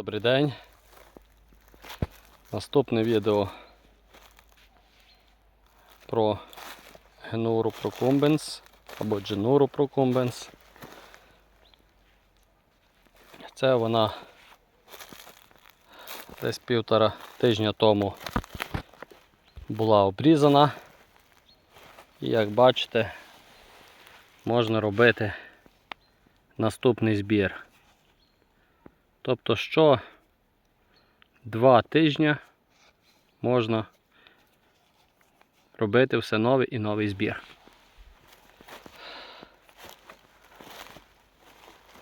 Добрий день. Наступне відео про Генуру Procumbens або Дженуру Procumbens. Це вона десь півтора тижня тому була обрізана. І як бачите, можна робити наступний збір. Тобто, що два тижні можна робити все новий і новий збір.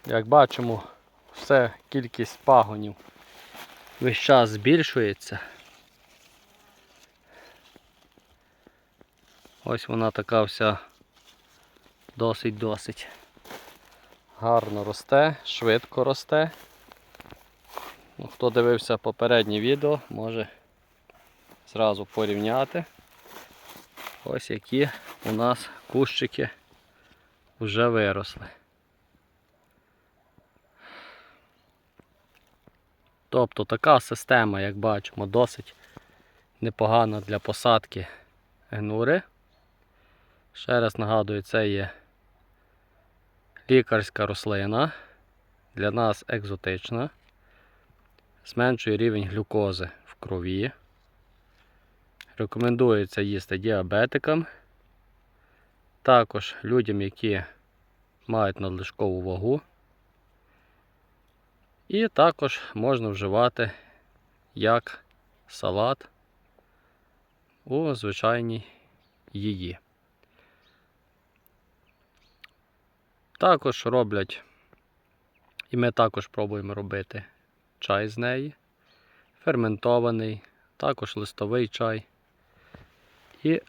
Як бачимо, все кількість пагонів весь час збільшується. Ось вона така вся досить-досить гарно росте, швидко росте. Ну, Хто дивився попереднє відео, може зразу порівняти. Ось які у нас кущики вже виросли. Тобто така система, як бачимо, досить непогана для посадки гнури. Ще раз нагадую, це є лікарська рослина, для нас екзотична зменшує рівень глюкози в крові. Рекомендується їсти діабетикам, також людям, які мають надлишкову вагу. І також можна вживати як салат у звичайній її. Також роблять, і ми також пробуємо робити чай з неї, ферментований, також листовий чай. І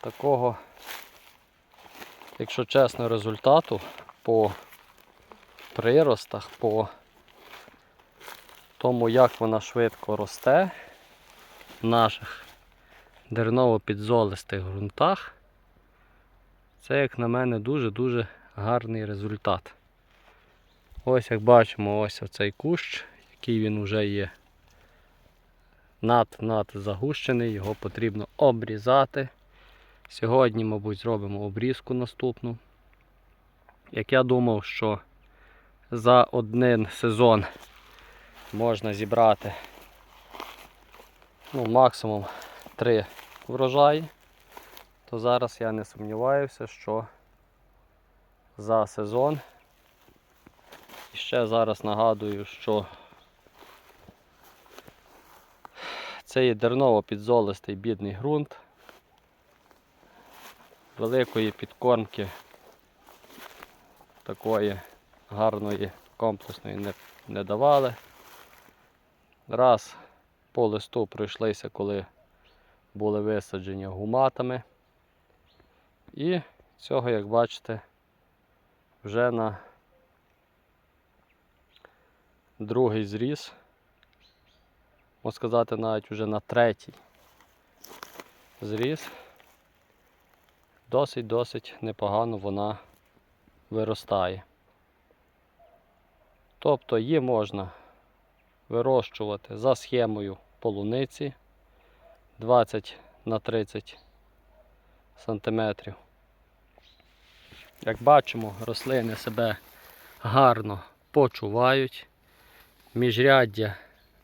такого, якщо чесно, результату по приростах, по тому, як вона швидко росте в наших дерново-підзолистих ґрунтах, це, як на мене, дуже-дуже гарний результат. Ось як бачимо, ось оцей кущ, який він вже є над-над загущений, його потрібно обрізати. Сьогодні, мабуть, зробимо обрізку наступну. Як я думав, що за один сезон можна зібрати ну, максимум 3 врожаї, то зараз я не сумніваюся, що за сезон і ще зараз нагадую, що це є дерново-підзолистий бідний ґрунт. Великої підкормки такої гарної комплексної не, не давали. Раз по листу пройшлися, коли були висаджені гуматами. І цього, як бачите, вже на другий зріз, можна сказати, навіть вже на третій зріз. Досить-досить непогано вона виростає. Тобто її можна вирощувати за схемою полуниці 20 на 30 сантиметрів. Як бачимо, рослини себе гарно почувають. Міжряддя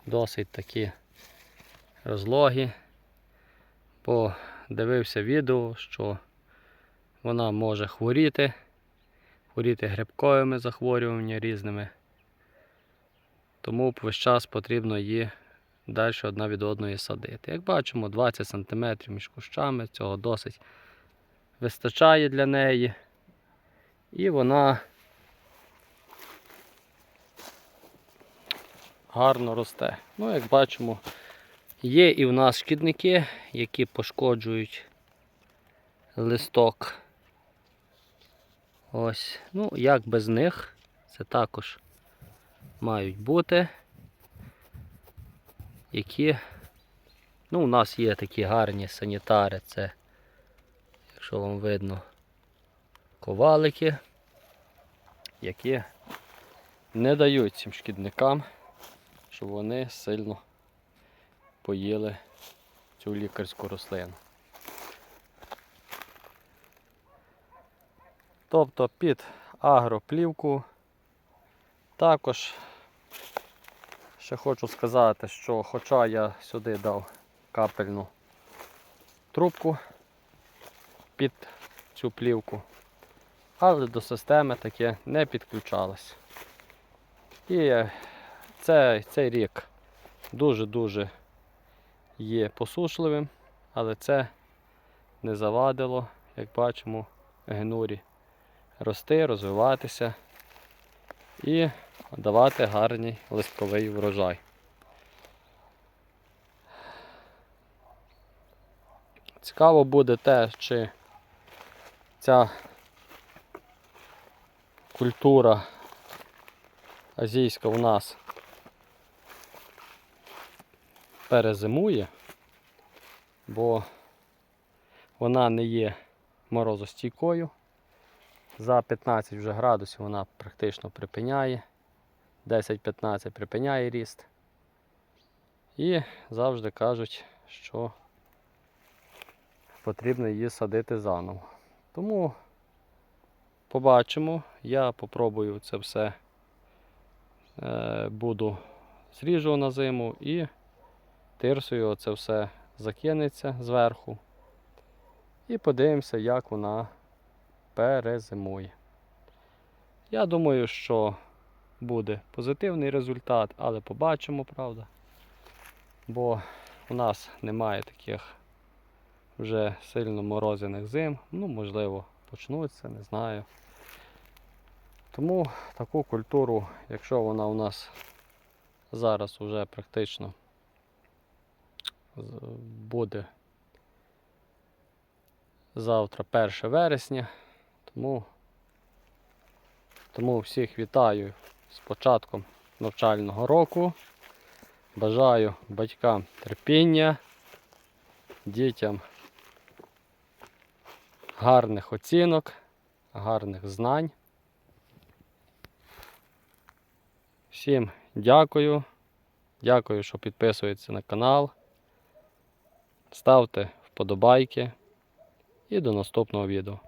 досить такі розлогі. Подивився відео, що вона може хворіти, хворіти грибковими захворюваннями різними. Тому весь час потрібно її далі одна від одної садити. Як бачимо, 20 см між кущами, цього досить вистачає для неї. І вона гарно росте. Ну, як бачимо, є і в нас шкідники, які пошкоджують листок. Ось, ну, як без них, це також мають бути. Які, ну, у нас є такі гарні санітари, це, якщо вам видно, ковалики, які не дають цим шкідникам, щоб вони сильно поїли цю лікарську рослину. Тобто під агроплівку також ще хочу сказати, що хоча я сюди дав капельну трубку під цю плівку, але до системи таке не підключалось. І цей, цей рік дуже-дуже є посушливим, але це не завадило, як бачимо, генурі рости, розвиватися і давати гарний листковий врожай. Цікаво буде те, чи ця культура азійська у нас перезимує, бо вона не є морозостійкою. За 15 вже градусів вона практично припиняє. 10-15 припиняє ріст. І завжди кажуть, що потрібно її садити заново. Тому побачимо, я попробую це все е, буду зріжу на зиму і тирсою це все закинеться зверху. І подивимося, як вона перезимує. Я думаю, що буде позитивний результат, але побачимо, правда. Бо у нас немає таких вже сильно морозяних зим. Ну, можливо, почнуться, не знаю. Тому таку культуру, якщо вона у нас зараз уже практично буде завтра 1 вересня, тому, тому всіх вітаю з початком навчального року. Бажаю батькам терпіння, дітям гарних оцінок, гарних знань. Всім дякую. Дякую, що підписуєтеся на канал. Ставте вподобайки і до наступного відео.